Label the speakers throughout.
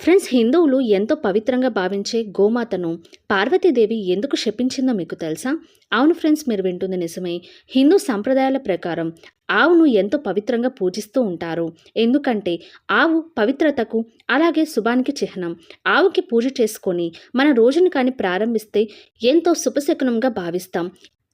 Speaker 1: Friends హిందువులు ఎంతో పవిత్రంగా భావించే గోమాతను పార్వతీదేవి ఎందుకు శపించిందో మీకు తెలుసా? అవును ఫ్రెండ్స్ మీరు వింటుంది నిజమే. హిందూ సంప్రదాయాల ప్రకారం ఆవును ఎంతో పవిత్రంగా పూజిస్తూ ఉంటారు. ఎందుకంటే ఆవు పవిత్రతకు అలాగే శుభానికి చిహ్నం. ఆవుకి పూజ చేసుకొని మన రోజును కానీ ప్రారంభిస్తే ఎంతో శుభశకునంగా భావిస్తాం.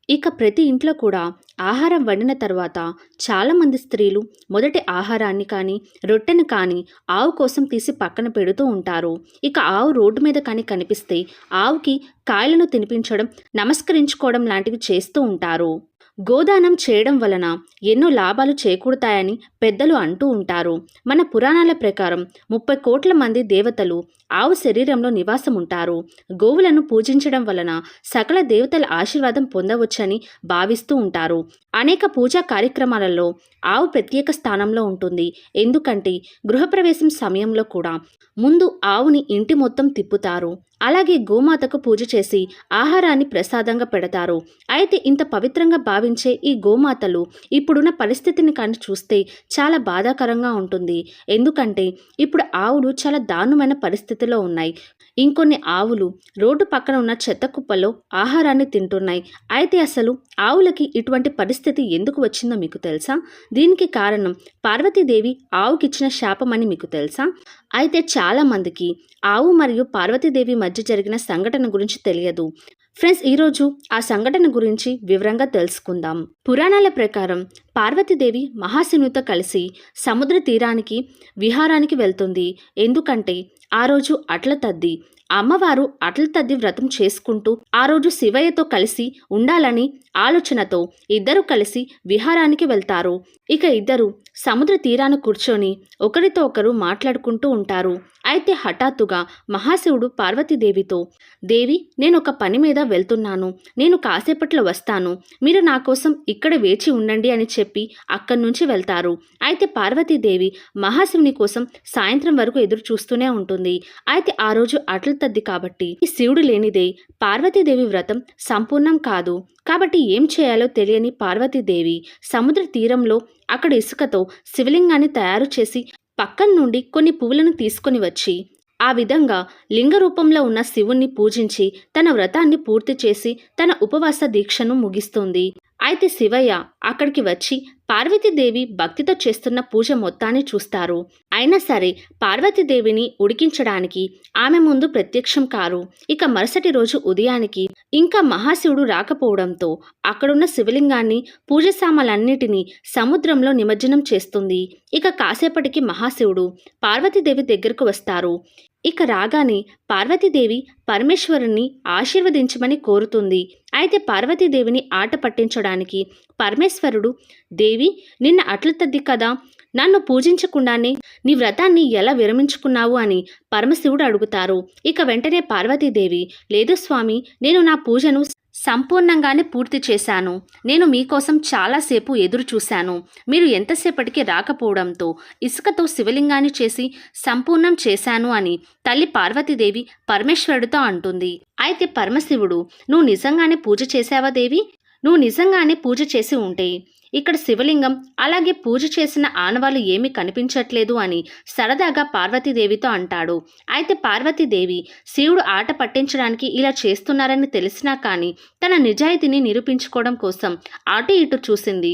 Speaker 1: ఇక ప్రతి ఇంట్లో కూడా ఆహారం వండిన తర్వాత చాలామంది స్త్రీలు మొదటి ఆహారాన్ని కానీ రొట్టెను కానీ ఆవు కోసం తీసి పక్కన పెడుతూ ఉంటారు. ఇక ఆవు రోడ్డు మీద కానీ కనిపిస్తే ఆవుకి కాయలను తినిపించడం నమస్కరించుకోవడం లాంటివి చేస్తూ ఉంటారు. గోదానం చేయడం వలన ఎన్నో లాభాలు చేకూరుతాయని పెద్దలు అంటూ ఉంటారు. మన పురాణాల ప్రకారం ముప్పై కోట్ల మంది దేవతలు ఆవు శరీరంలో నివాసం ఉంటారు గోవులను పూజించడం వలన సకల దేవతల ఆశీర్వాదం పొందవచ్చని భావిస్తూ ఉంటారు. అనేక పూజా కార్యక్రమాలలో ఆవు ప్రత్యేక స్థానంలో ఉంటుంది. ఎందుకంటే గృహప్రవేశం సమయంలో కూడా ముందు ఆవుని ఇంటి మొత్తం తిప్పుతారు. అలాగే గోమాతకు పూజ చేసి ఆహారాన్ని ప్రసాదంగా పెడతారు. అయితే ఇంత పవిత్రంగా భావించే ఈ గోమాతలు ఇప్పుడున్న పరిస్థితిని కానీ చూస్తే చాలా బాధాకరంగా ఉంటుంది. ఎందుకంటే ఇప్పుడు ఆవులు చాలా దారుణమైన పరిస్థితిలో ఉన్నాయి. ఇంకొన్ని ఆవులు రోడ్డు పక్కన ఉన్న చెత్త కుప్పలో ఆహారాన్ని తింటున్నాయి. అయితే అసలు ఆవులకి ఇటువంటి పరిస్థితి ఎందుకు వచ్చిందో మీకు తెలుసా? దీనికి కారణం పార్వతీదేవి ఆవుకిచ్చిన శాపమని మీకు తెలుసా? అయితే చాలామందికి ఆవు మరియు పార్వతీదేవి మధ్య జరిగిన సంఘటన గురించి తెలియదు. ఫ్రెండ్స్ ఈరోజు ఆ సంఘటన గురించి వివరంగా తెలుసుకుందాం. పురాణాల ప్రకారం పార్వతీదేవి మహాశివునితో కలిసి సముద్ర తీరానికి విహారానికి వెళ్తుంది. ఎందుకంటే ఆ రోజు అట్ల తద్ది. అమ్మవారు అట్ల తద్ది వ్రతం చేసుకుంటూ ఆ రోజు శివయ్యతో కలిసి ఉండాలని ఆలోచనతో ఇద్దరు కలిసి విహారానికి వెళ్తారు. ఇక ఇద్దరు సముద్ర తీరాన కూర్చొని ఒకరితో ఒకరు మాట్లాడుకుంటూ ఉంటారు. అయితే హఠాత్తుగా మహాశివుడు పార్వతీదేవితో దేవి నేను ఒక పని మీద వెళ్తున్నాను. నేను కాసేపట్లో వస్తాను. మీరు నా కోసం ఇక్కడ వేచి ఉండండి అని చెప్పి అక్కడి నుంచి వెళ్తారు. అయితే పార్వతీదేవి మహాశివుని కోసం సాయంత్రం వరకు ఎదురు చూస్తూనే ఉంటుంది. అయితే ఆ రోజు అట్ల తద్ది కాబట్టి ఈ శివుడు లేనిదే పార్వతీదేవి వ్రతం సంపూర్ణం కాదు. కాబట్టి ఏం చేయాలో తెలియని పార్వతీదేవి సముద్ర తీరంలో అక్కడ ఇసుకతో శివలింగాన్ని తయారు చేసి పక్కన నుండి కొన్ని పువ్వులను తీసుకొని వచ్చి ఆ విధంగా లింగ రూపంలో ఉన్న శివుణ్ణి పూజించి తన వ్రతాన్ని పూర్తి చేసి తన ఉపవాస దీక్షను ముగిస్తుంది. అయితే శివయ్య అక్కడికి వచ్చి పార్వతీదేవి భక్తితో చేస్తున్న పూజ మొత్తాన్ని చూస్తారు. అయినా సరే పార్వతీదేవిని ఉడికించడానికి ఆమె ముందు ప్రత్యక్షం కారు. ఇక మరుసటి రోజు ఉదయానికి ఇంకా మహాశివుడు రాకపోవడంతో అక్కడున్న శివలింగాన్ని పూజ సామాన్లన్నిటినీ సముద్రంలో నిమజ్జనం చేస్తుంది. ఇక కాసేపటికి మహాశివుడు పార్వతీదేవి దగ్గరకు వస్తారు. ఇక రాగానే పార్వతీదేవి పరమేశ్వరుణ్ణి ఆశీర్వదించమని కోరుతుంది. అయితే పార్వతీదేవిని ఆట పట్టించడానికి పరమేశ్వరుడు దేవి నిన్న అట్ల తద్ది కదా నన్ను పూజించకుండానే నీ వ్రతాన్ని ఎలా విరమించుకున్నావు అని పరమశివుడు అడుగుతారు. ఇక వెంటనే పార్వతీదేవి లేదు స్వామి నేను నా పూజను సంపూర్ణంగానే పూర్తి చేశాను. నేను మీకోసం చాలాసేపు ఎదురు చూశాను. మీరు ఎంతసేపటికి రాకపోవడంతో ఇసుకతో శివలింగాన్ని చేసి సంపూర్ణం చేశాను అని తల్లి పార్వతీదేవి పరమేశ్వరుడితో అంటుంది. అయితే పరమశివుడు నువ్వు నిజంగానే పూజ చేశావా దేవి? నువ్వు నిజంగానే పూజ చేసి ఉంటే ఇక్కడ శివలింగం అలాగే పూజ చేసిన ఆనవాలు ఏమీ కనిపించట్లేదు అని సరదాగా పార్వతీదేవితో అంటాడు. అయితే పార్వతీదేవి శివుడు ఆట పట్టించడానికి ఇలా చేస్తున్నారని తెలిసినా కానీ తన నిజాయితీని నిరూపించుకోవడం కోసం అటు ఇటు చూసింది.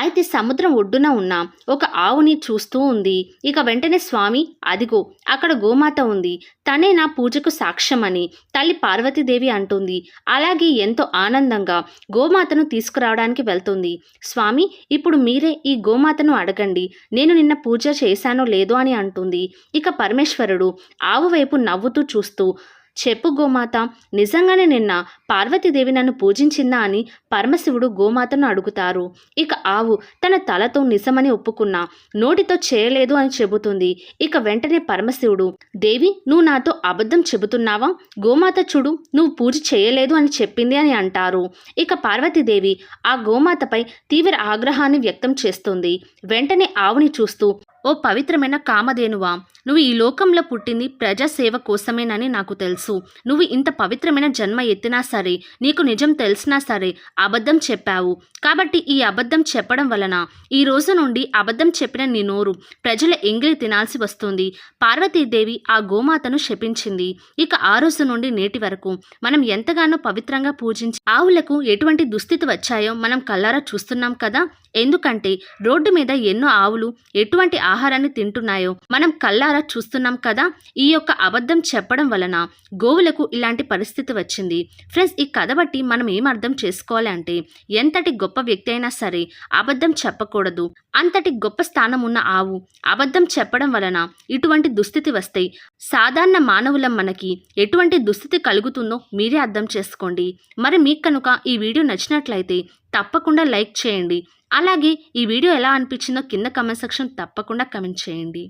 Speaker 1: అయితే సముద్రం ఒడ్డున ఉన్న ఒక ఆవుని చూస్తూ ఉంది. ఇక వెంటనే స్వామి అదిగో అక్కడ గోమాత ఉంది. తనే నా పూజకు సాక్ష్యమని తల్లి పార్వతీదేవి అంటుంది. అలాగే ఎంతో ఆనందంగా గోమాతను తీసుకురావడానికి వెళ్తుంది. స్వామి ఇప్పుడు మీరే ఈ గోమాతను అడగండి. నేను నిన్న పూజ చేశానో లేదో అని అంటుంది. ఇక పరమేశ్వరుడు ఆవు వైపు నవ్వుతూ చూస్తూ చెప్పు గోమాత నిజంగానే నిన్న పార్వతీదేవి నన్ను పూజించిందా అని పరమశివుడు గోమాతను అడుగుతారు. ఇక ఆవు తన తలతో నిజమని ఒప్పుకున్నా నోటితో చేయలేదు అని చెబుతుంది. ఇక వెంటనే పరమశివుడు దేవి నువ్వు నాతో అబద్ధం చెబుతున్నావా? గోమాత చూడు నువ్వు పూజ చేయలేదు అని చెప్పింది అని అంటారు. ఇక పార్వతీదేవి ఆ గోమాతపై తీవ్ర ఆగ్రహాన్ని వ్యక్తం చేస్తుంది. వెంటనే ఆవుని చూస్తూ ఓ పవిత్రమైన కామధేనువా నువ్వు ఈ లోకంలో పుట్టింది ప్రజాసేవ కోసమేనని నాకు తెలుసు. నువ్వు ఇంత పవిత్రమైన జన్మ ఎత్తినా సరే నీకు నిజం తెలిసినా సరే అబద్ధం చెప్పావు. కాబట్టి ఈ అబద్ధం చెప్పడం వలన ఈ రోజు నుండి అబద్ధం చెప్పిన నీ నోరు ప్రజల ఎంగిలి తినాల్సి వస్తుంది. పార్వతీదేవి ఆ గోమాతను శపించింది. ఇక ఆ రోజు నుండి నేటి వరకు మనం ఎంతగానో పవిత్రంగా పూజించి ఆవులకు ఎటువంటి దుస్థితి వచ్చాయో మనం కళ్ళారా చూస్తున్నాం కదా? ఎందుకంటే రోడ్డు మీద ఎన్నో ఆవులు ఎటువంటి ఆహారాన్ని తింటున్నాయో మనం కళ్ళారా చూస్తున్నాం కదా? ఈ యొక్క అబద్ధం చెప్పడం వలన గోవులకు ఇలాంటి పరిస్థితి వచ్చింది. ఫ్రెండ్స్ ఈ కథ బట్టి మనం ఏం అర్థం చేసుకోవాలి అంటే ఎంతటి గొప్ప వ్యక్తి అయినా సరే అబద్ధం చెప్పకూడదు. అంతటి గొప్ప స్థానం ఉన్న ఆవు అబద్ధం చెప్పడం వలన ఇటువంటి దుస్థితి వస్తాయి సాధారణ మానవులం మనకి ఎటువంటి దుస్థితి కలుగుతుందో మీరే అర్థం చేసుకోండి. మరి మీకు కనుక ఈ వీడియో నచ్చినట్లయితే తప్పకుండా లైక్ చేయండి. అలాగే ఈ వీడియో ఎలా అనిపించిందో కింద కమెంట్ సెక్షన్ తప్పకుండా కమెంట్ చేయండి.